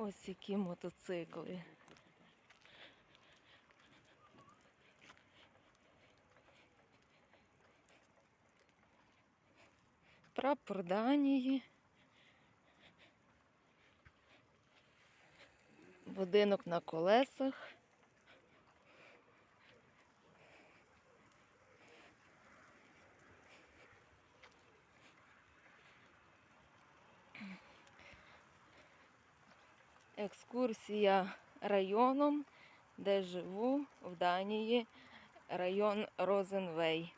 Ось які мотоцикли. Прапор Данії. Будинок на колесах. Екскурсія районом, де живу в Данії, район Розенвей.